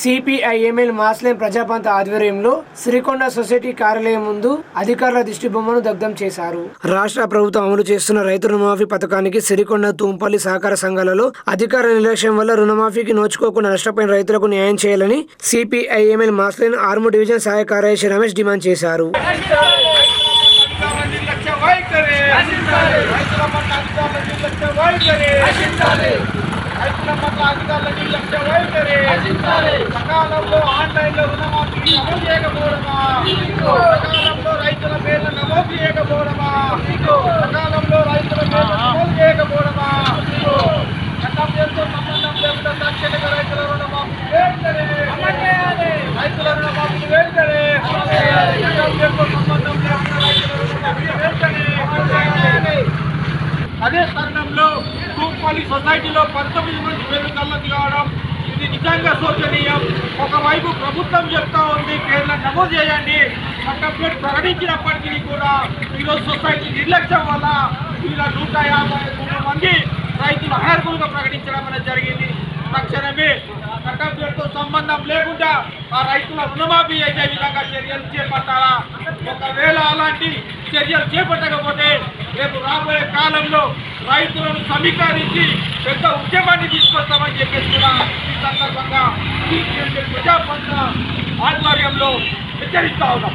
CPIML మాస్లేం ప్రజాపంత ఆధ్వర్యంలో Srikonda society కార్యాలయం ముందు అధికారుల దిష్టి బొమ్మను దగ్ధం చేశారు. రాష్ట్ర ప్రభుత్వం అమలు చేస్తున్న రైతు రుణమాఫీ పథకానికి సిరికొండ తూంపల్లి సహకార సంఘాలలో అధికార నిర్లక్ష్యం వల్ల రుణమాఫీకి నోచుకోకుండా నష్టపోయిన రైతులకు న్యాయం చేయాలని సిపిఐఎంఎల్ మాస్లేన్ ఆర్ము డివిజన్ సహాయ కార్యదర్శి రమేష్ డిమాండ్ చేశారు. రైతుల పట్ల అధికారుల వైఖరి సకాలంలో ఆన్లైన్లో రుణమాఫీ అమలు చేయకపోవడమా? సకాలంలో రైతుల పేర్లు నమోదు చేయకపోవడమా? సకాలంలో రైతుల పేర్లు నమోదు చేయకపోవడమా? చట్టం చేస్తూ సంబంధం లేకుండా తక్షణంగా రైతుల రుణమాఫీ రైతుల రుణమాఫీ వెంటనే చట్టం చేస్తూ సంబంధం లేకుండా రైతుల రుణమాఫీ వెంటనే అదే తరుణంలో తూర్పాలి సొసైటీలో పంతొమ్మిది మంది పేరు కళ్ళకి ఇది నిజంగా శోచనీయం. ఒకవైపు ప్రభుత్వం చెప్తా ఉంది పేర్లను నమోదు చేయండి. సర్టిఫికేట్ ప్రకటించినప్పటికీ కూడా ఈరోజు సొసైటీ నిర్లక్ష్యం వల్ల వీళ్ళ నూట యాభై మూడు మంది రైతులు అర్హులుగా ప్రకటించడం అనేది జరిగింది. తక్షణమే సర్టిఫికేట్తో సంబంధం లేకుండా ఆ రైతుల రుణమాఫీ అయ్యే విధంగా చర్యలు చేపట్టాలా? ఒకవేళ అలాంటి చర్యలు చేపట్టకపోతే రేపు రాబోయే కాలంలో రైతులను సమీకరించి పెద్ద ఉద్యమాన్ని తీసుకొస్తామని చెప్పేసి కూడా సందర్భంగా ఈ ప్రజాపంత ఆధ్వర్యంలో హెచ్చరిస్తా ఉన్నాం.